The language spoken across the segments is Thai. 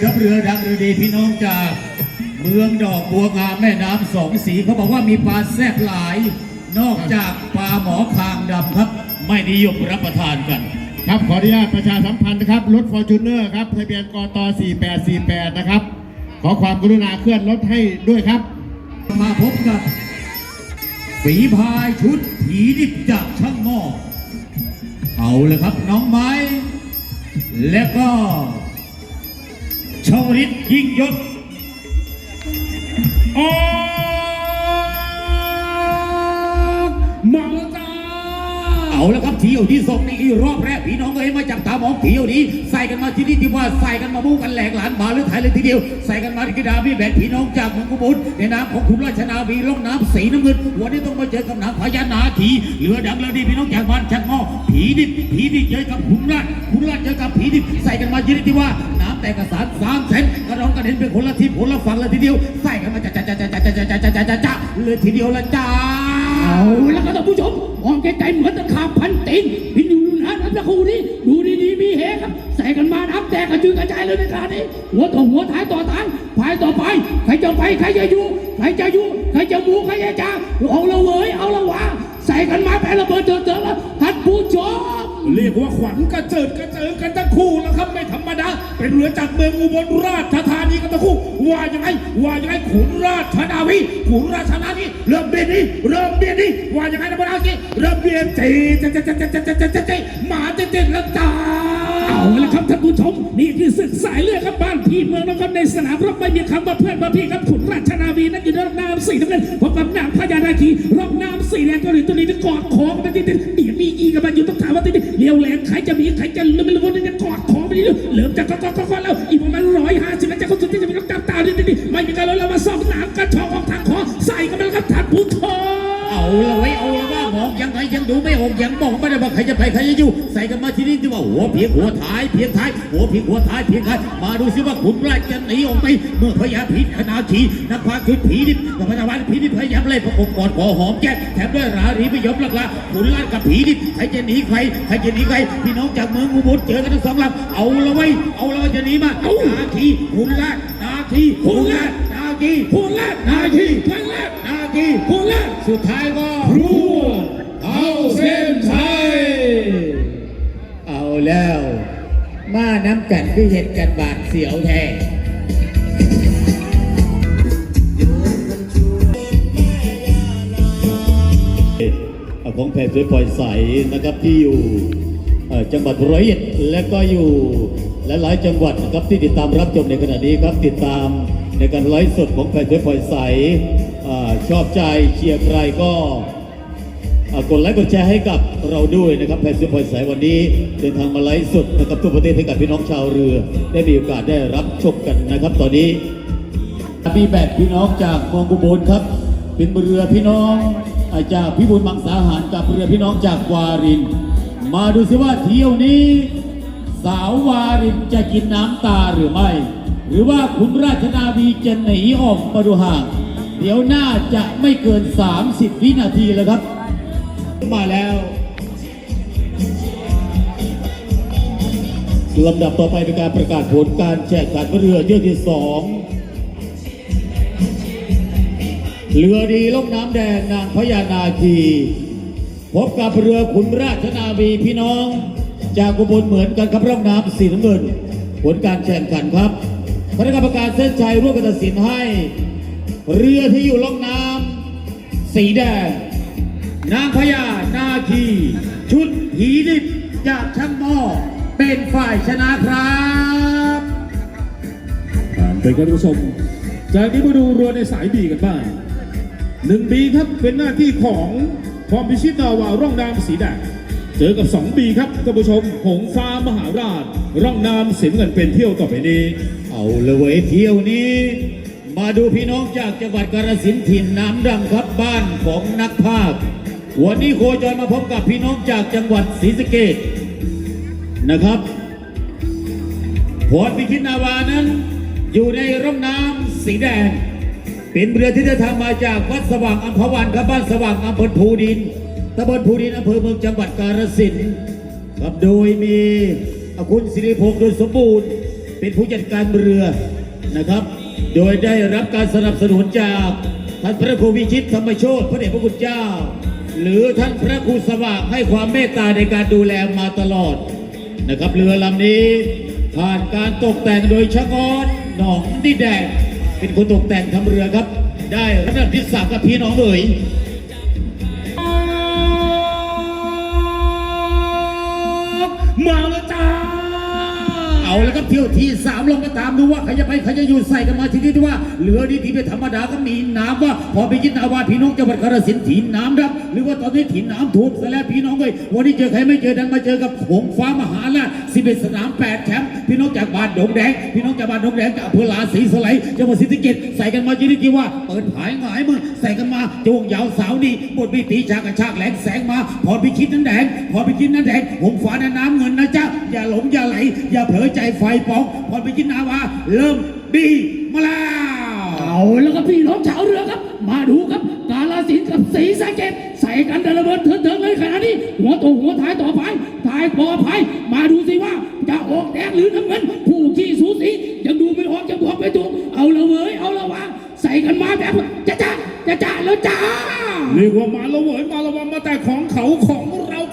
ครับเรือดังเรือดีพี่น้องจากเมืองดอกบัวงามแม่น้ำสองสีเขาบอกว่ามีปลาแซ่บหลาย นอกจากปลาหมอคางดำครับ ไม่นิยมรับประทานกัน ครับขออนุญาตประชาสัมพันธ์นะครับรถฟอร์จูเนอร์ครับทะเบียนกต4848 นะครับ ขอความกรุณาเคลื่อนรถให้ด้วยครับ มาพบกับฝีพายชุดผีดิบจากช่างหม้อเอาเลยครับน้องไม้ และก็ ชวลิตยิ่งยศออ เอาแล้วครับเที่ยวที่สองในอีรอบแรกพี่น้องเอ้ยมาจับตามองเที่ยวนี้ ใส่กันมาที่นี่ที่ว่าใส่กันมาบู้กันแหลกหลานบาหรือไทยเลยทีเดียว ใส่กันมาที่กระดาพี่แบดพี่น้องจากเมืองกุบุญในนามของคุณราชนาวีล่องน้ำสีน้ำเงินวันนี้ต้องมาเจอกับนางพญานาคีเรือดังเรือดีพี่น้องจากบ้านชักหม้อผีดิบผีดิบเจอกับขุนราชขุนราชเจอกับผีดิบใส่กันมาที่นี่ที่ว่าน้ำแตกกระสานสามเซนกระรองกระเด็นเป็นคนละทิศคนละฝั่งเลยทีเดียว ใส่กันมาจ้าจ้าจ้าจ้าจ้าจ้าจ้าจ้าจ้าจ้าจ้าเลยทีเดียวละจ้าเอาแล้วก็ท่านผู้ชม มองไกลๆเหมือนตะขาบพันตีนพี่ดูนะน้ำตะคูนี่ดูดีๆมีเฮครับ ใส่กันมาน้ำแตกกระจุยกระจายเลยในคราวนี้ หัวต่อหัวท้ายต่อท้ายพายต่อไปใครจะไปใครจะอยู่ใครจะอยู่ใครจะมูใครจะจ้าเอาละเว้ยเอาละวะใส่กันมาแผ่ระเบิดเจอเจอแล้วท่านผู้ชมเรียกว่าขวัญกระเจิดกระเจิงกันทั้งคู่แล้วครับไม่ธรรมดาเป็นเรือจากเมืองอุบลราชธานีกันทั้งคู่ว่ายังไงว่ายังไงขุนราชนาวีขุนราชนาวี เริ่มเบียดนี่เริ่มเบียดนี่ว่ายังไงนะพวกเราสิเริ่มเบียดจีจะจะจะจะจะจะจะจะมาเต้นๆแล้วจ้าเอาละครับท่านผู้ชมนี่คือศึกสายเลือดครับบ้านพี่เมืองนะครับในสนามรบไม่มีคำว่าเพื่อนมาพี่ครับขุนราชนาวีนั่นอยู่ในรบน้ำสีน้ำเงินพบกับนางพญานาคีรบน้ำสีแดงเกาหลีตัวนี้จะกอดคอกันไปติดๆเดี๋ยวมีอีกันมาอยู่ต้องถามว่าติดๆเลี้ยวแหลงใครจะมีใครจะลืมไม่รู้ว่าจะกอดคอไปดิเริ่มจากกอดกอดกอดแล้วอีกประมาณร้อยห้าสิบแล้วจะคนสุดที่จะมีน้ำตาตาดิดิไม่มีการลดเรามาสองหนามกระชอกออกทาง กันไปแล้วครับท่านผู้ชมเอาละไว้เอาละว่ามองยังไงยังดูไม่ออกยังบอกไม่ได้ว่าใครจะไปใครจะอยู่ ใส่กันมาที่นี่ที่ว่าหัวเพียงหัวท้ายเพียงท้ายหัวเพียงหัวท้ายเพียงท้ายมาดูซิว่าขุนราชจะหนีออกไปเมื่อพญาพิษนาคีนักพากย์คือผีดิบกับพญาวันผีดิบพยายามไล่ประกบกอดขอหอมแก้มแถมด้วยรารีไม่ยอมลักลาขุนราชกับผีดิบใครจะหนีใครใครจะหนีใครพี่น้องจากเมืองอุบลเจอกันทั้งสองลำเอาละไว้เอาละไว้จะหนีมาเอานาคีขุนราชนาคีขุนราชนาคีพูดแรกนาทีครั้งแรกนาคี พูดแรกสุดท้ายก็รัวเอาเส้นชัยเอาแล้ว มาน้ำกันคือเห็ดกันบาดเสียวแท้ของแพทย์สวยปล่อยใสนะครับที่อยู่เอ่อจังหวัดร้อยเอ็ดและก็อยู่หลายๆจังหวัดนะครับที่ติดตามรับชมในขณะนี้ครับติดตามในการไลฟ์สดของแพทย์สวยปล่อยใสอ่า ชอบใจเชียร์ใครก็กดไลค์กดแชร์ให้กับเราด้วยนะครับแพนซิพอยสายวันนี้เดินทางมาไลฟ์สดนะครับทั่วประเทศให้กับพี่น้องชาวเรือ ได้มีโอกาสได้รับชมกันนะครับ ตอนนี้มีแบดพี่น้องจากมองกุบลครับ เป็นเรือพี่น้องอาจากพิบูลมังสาหารกับเรือพี่น้องจากวาริน มาดูสิว่าเที่ยวนี้ สาววารินจะกินน้ำตาหรือไม่ หรือว่าขุนราชนาวีจะหนีออกมาดูห่าง เดี๋ยวน่าจะไม่เกิน 30 วินาทีแล้วครับ มาแล้วลำดับต่อไปเป็นการประกาศผลการแข่งขันเรือเที่ยวที่สองเรือดีล่องน้ำแดงนางพญานาคี พบกับเรือขุนราชนาวีพี่น้อง จากอุบลเหมือนกันครับร่องน้ำสีน้ำเงิน ผลการแข่งขันครับคณะกรรมการเส้นชัยร่วมกันตัดสินให้ เรือที่อยู่ล่องน้ำสีแดง นางพญานาคี ชุดผีดิบจากช่างหม้อเป็นฝ่ายชนะครับเป็นการผู้ชม จากนี้มาดูเรือในสายบีกันบ้างหนึ่งบีครับเป็นหน้าที่ของพรพิชิตนาวาร่องน้ำสีแดงเจอกับ2บีครับท่านผู้ชม หงฟ้ามหาราช ร่องน้ำสีน้ำเงินเป็นเที่ยวต่อไปนี้ เอาเลยเว้ยเที่ยวนี้ มาดูพี่น้องจากจังหวัดกาฬสินธุ์ถิ่นน้ำดำครับบ้านของนักภาควันนี้โคจรมาพบกับพี่น้องจากจังหวัดศรีสะเกษนะครับพรพิคินาวานั้น อยู่ในร่องน้ำสีแดง เป็นเรือที่เดินทามาจากวัดสว่างอัมพวันครับบ้านสว่างอำเภอภูดินตำบลภูดินอำเภอเมืองจังหวัดกาฬสินธุ์ครับโดยมีคุณสิริพงษ์โดยสมบูรณ์ เป็นผู้จัดการเรือนะครับ โดยได้รับการสนับสนุนจากท่านพระครูวิชิตธรรมโชตพระเดชพระคุณเจ้า หรือท่านพระครูสว่างให้ความเมตตาในการดูแลมาตลอดนะครับเรือลำนี้ผ่านการตกแต่งโดยชะกอนหนองดิแดงเป็นคนตกแต่งทำเรือครับ ได้ระดับที่สามกับพี่น้องเอ๋ยมาแล้วจ้า เอาแล้วครับเที่ยวที่สามลงมาตามดูว่าใครจะไปใครจะอยู่ใส่กันมาทีนี้ที่ว่าเหลือดีที่เป็นธรรมดาก็มีน้ำว่าพอไปยินนาวาพี่น้องจังหวัดกาฬสินธุ์ถีนน้ำครับหรือว่าตอนนี้ถีนน้ำท่วมซะแล้วพี่น้องเลยวันนี้เจอใครไม่เจอดันมาเจอกับหงฟ้ามหาราชสิบเอ็ดสนามแปดแชมป์พี่น้องจากบ้านดงแดงพี่น้องจากบ้านดงแดงจากอำเภอลาศรีสไลยจังหวัดศรีสะเกษใส่กันมาทีนี้ที่ว่าเปิดผายหงายมือใส่กันมาโจงยาวสาวนี่บทมีตีฉากกระชากแหลงแสงมา พอไปคิดนั้นแดงพอไปคิดนั้นแดงหงฟ้านั้นน้ำเงินนะจ๊ะอย่าหลงอย่าไหลอย่าเผลอใจไฟปองพอไปกินนาวา เริ่มดีมาแล้วเอาแล้วก็พี่น้องชาวเรือครับ มาดูครับ กาลสินธุ์กับสีสะเกดใส่กันเดนระเบิดเถิดเถิงเลยขนาดนี้หัวโตหัวท้ายต่อไปท้ายปอภัยมาดูสิว่าจะออกแดงหรือน้ำเงินผู้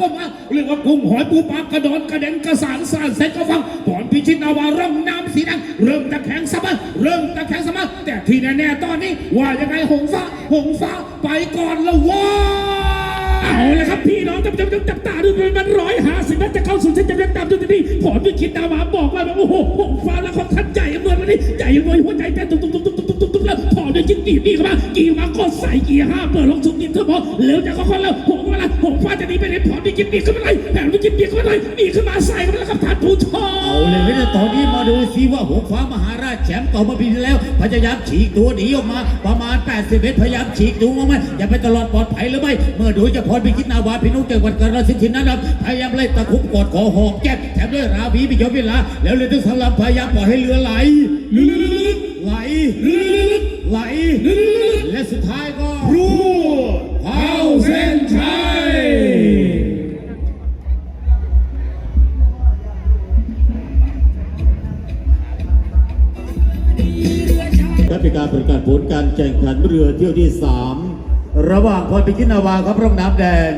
ก็มาเรียกว่ากุ้งหอยปูปลากระดอนกระเด็นกระสานสานเซ็ตก็ฟังก่อนพิชิตนาวาร่องน้ำสีแดงเริ่มตะแคงสะบัดเริ่มตะแคงสะบัดแต่ที่แน่ๆตอนนี้ว่ายังไงหงฟ้าหงฟ้าไปก่อนละว้ยเอาละครับพี่น้องจับจับจับจับตาดูเป็นมันร้อยหาสิบเมตรจะเข้าสู่เส้นจำเรียงตามจุดนี้ผอพิคิดดาวาบอกว่าแบบโอ้โหหงฟ้าแล้วของท่านใหญ่อำนวยวันนี้ใหญ่อำนวยหัวใจเต้นตุ้มตุ้มตุ้มตุ้มตุ้มตุ้มตุ้มแล้วพอเดินจิ้งกี่ปีเข้ามากี่มาก็ใส่กี่ห้าเปิดลงสุดกินเท่าพอเร็วจะค่อยๆแล้ว หงฟ้าละหงฟ้าจะหนีไปไหนพอพิคิดปีขึ้นมาเลยแผนพิคิดปีขึ้นมาเลยหนีขึ้นมาใส่กันแล้วครับท่านผู้ชมเอาเลยนะตอนนี้มาดูซิว่าหงฟ้ามหาราชแชมป์เก่ามาปีที่แล้ว พยายามฉีกตัวหนีออกมา ประมาณ 80เมตรพยายามฉีกตัวมาไหมอย่าไปตลอดปลอดภัยหรือไม่เมื่อดูจะพรพิคิดนาวาพี่นุ๊กจังหวัดกาฬสินธุ์ทินนะครับพยายามไล่ตะคุบกอดคอหอกแก้มแถมด้วยราวีปิยมเวลาแล้วเลยต้องสลับพยายามปล่อยให้เรือไหลไหลไหลและสุดท้ายก็รู้เข้าเส้นชัย และเป็นการประกาศผลการแข่งขันเรือเที่ยวที่ 3 ระหว่างพรพิคินาวาครับร่องน้ำแดง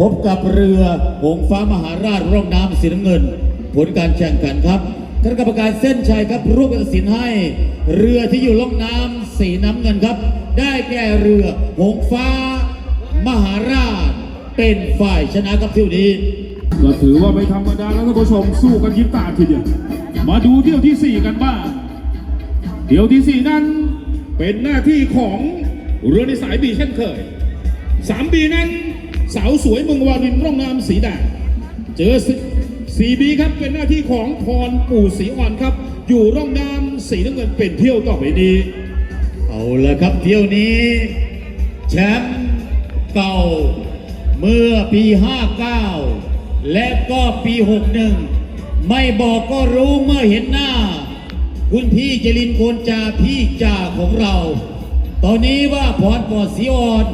พบกับเรือหงฟ้ามหาราชร่องน้ำสีน้ำเงิน ผลการแข่งขันครับคณะกรรมการเส้นชัยครับร่วมกันตัดสินให้ เรือที่อยู่ล่องน้ำสีน้ำเงินครับ ได้แก่เรือหงฟ้ามหาราช เป็นฝ่ายชนะครับเที่ยวนี้ก็ถือว่าไม่ธรรมดาแล้วท่านผู้ชมสู้กันยิบตาทีเดียวมาดูเที่ยวที่ 4 กันบ้าง เที่ยวที่ 4 นั้นเป็นหน้าที่ของเรือในสายบีเช่นเคยสามบีนั้น สาวสวยเมืองวารินร่องน้ำสีแดงเจอสีบีครับเป็นหน้าที่ของพรปู่สีอ่อนครับ อยู่ร่องน้ำสีน้ำเงินเป็นเที่ยวต่อไปนี้ เอาละครับเที่ยวนี้ แชมป์เก่าเมื่อปี 59 และก็ปี 61 ไม่บอกก็รู้เมื่อเห็นหน้า คุณพี่จรินโกนจาพี่จ่าของเรา ตอนนี้ว่าพรปอดสีออน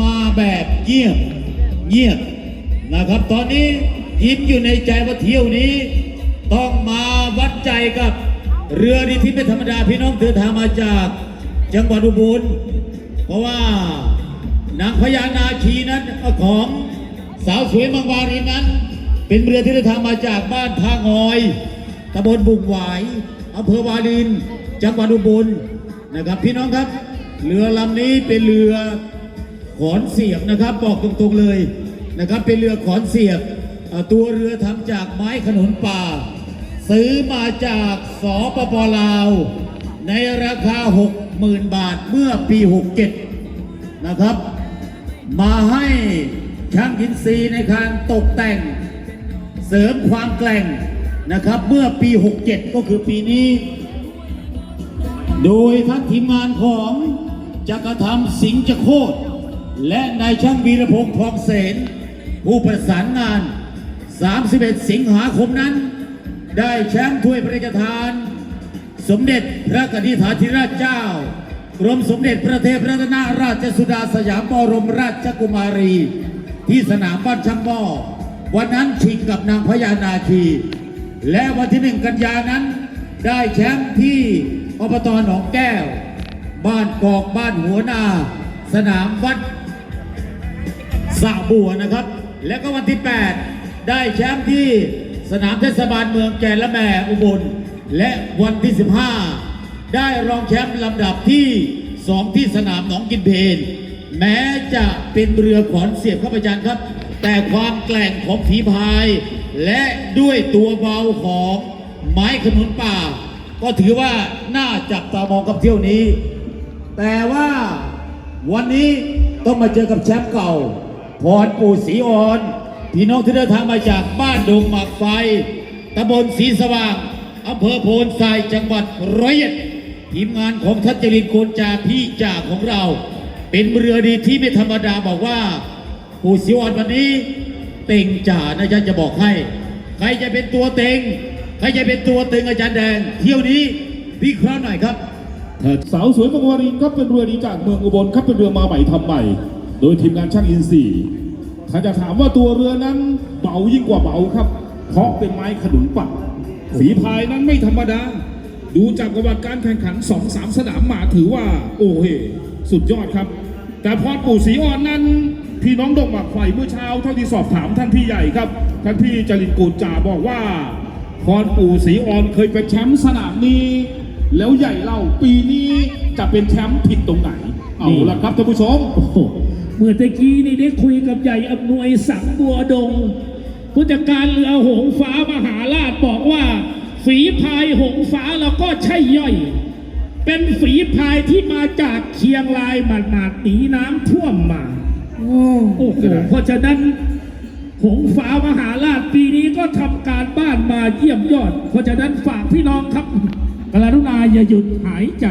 มาแบบเงียบเงียบนะครับ ตอนนี้ยิ้มอยู่ในใจว่าเที่ยวนี้ ต้องมาวัดใจกับเรือดีที่ไม่ธรรมดาพี่น้องเดินทางมาจากจังหวัดอุบลเพราะว่านางพญานาคีนั้นของสาวสวยมังวารีนั้น เป็นเรือที่เดินทางมาจากบ้านทางออยตำบลบุงหวาย อำเภอวาริน จังหวัดอุบลนะครับ พี่น้องครับ เรือลำนี้เป็นเรือขอนเสียบนะครับ บอกตรงๆเลยนะครับ เป็นเรือขอนเสียบตัวเรือทำจากไม้ขนุนป่า ซื้อมาจากสปปลาว ในราคา 60,000 บาทเมื่อปี 67 นะครับ มาให้ช่างอินซีในการตกแต่ง เสริมความแกร่ง นะครับ เมื่อปี 67 ก็คือปีนี้ โดยทั้งทีมงานของจักรธรรมสิงห์จะโคตรและนายช่างวีรพงษ์ทองเสนผู้ประสานงาน 31 สิงหาคมนั้น ได้แชมป์ถ้วยพระราชทาน สมเด็จพระกนิษฐาธิราชเจ้ากรมสมเด็จพระเทพรัตนราชสุดาสยามบรมราชกุมารี ที่สนามบ้านช่างหม้อวันนั้นชิงกับนางพญานาคี และวันที่หนึ่งกันยานั้น ได้แชมป์ที่อบตหนองแก้ว บ้านกอกบ้านหัวนา สนามวัดสะบัวนะครับ แล้วก็วันที่ 8 ได้แชมป์ที่สนามเทศบาลเมืองแก่ละแม่อุบล และวันที่ 15 ได้รองแชมป์ลำดับที่ 2 ที่สนามหนองกินเพนแม้จะเป็นเรือขอนเสียบครับอาจาครับ แต่ความแกร่งของฝีพาย และด้วยตัวเบาของไม้ขนุนป่า ก็ถือว่าน่าจับตามองกับเที่ยวนี้ แต่ว่าวันนี้ต้องมาเจอกับแชมป์เก่า พรปู่ศรีออนพี่น้องที่เดินทางมาจากบ้านดงหมักไฟตำบลศรีสว่างอำเภอโพนทรายจังหวัดร้อยเอ็ดทีมงานของทัศจรินโกนจาพี่จ่าของเรา เป็นเรือดีที่ไม่ธรรมดาบอกว่าปู่ศรีออนวันนี้ เต็งจ่านะอาจารย์จะบอกให้ ใครจะเป็นตัวเต็ง ใครจะเป็นตัวเต็งอาจารย์แดง เที่ยวนี้วิเคราะห์หน่อยครับ สาวสวยกวารินครับเป็นเรือดีจากเมืองอุบลครับเป็นเรือมาใหม่ทำใหม่ โดยทีมงานช่างอินซีย์ถ้าจะถามว่าตัวเรือนั้นเบายิ่งกว่าเบาครับ เพราะเป็นไม้ขนุนปักฝีพายนั้นไม่ธรรมดา ดูจากประวัติการแข่งขันสองสามสนามมาถือว่า โอ้เฮสุดยอดครับ แต่พรปู่ศรีอ่อนนั้น พี่น้องดงหมักไฟเมื่อเช้าเท่าที่สอบถามท่านพี่ใหญ่ครับ ท่านพี่จรินกูจ่าบอกว่าพรปู่ศรีอ่อนเคยเป็นแชมป์สนามนี้ แล้วใหญ่เล่าปีนี้จะเป็นแชมป์ผิดตรงไหนเอาละครับท่านผู้ชมโอ้โหเมื่อตะกี้นี่ได้คุยกับใหญ่อำนวยสังบัวดง ผู้จัดการเรือหงฟ้ามหาราชบอกว่า ฝีพายหงฟ้าเราก็ใช่ย่อย เป็นฝีพายที่มาจากเชียงรายหมาดๆหนีน้ำท่วมมา โอ้โหเพราะฉะนั้นหงฟ้ามหาราชปีนี้ก็ทำการบ้านมาเยี่ยมยอด เพราะฉะนั้นฝากพี่น้องครับ กรุณาอย่าหยุดหายใจ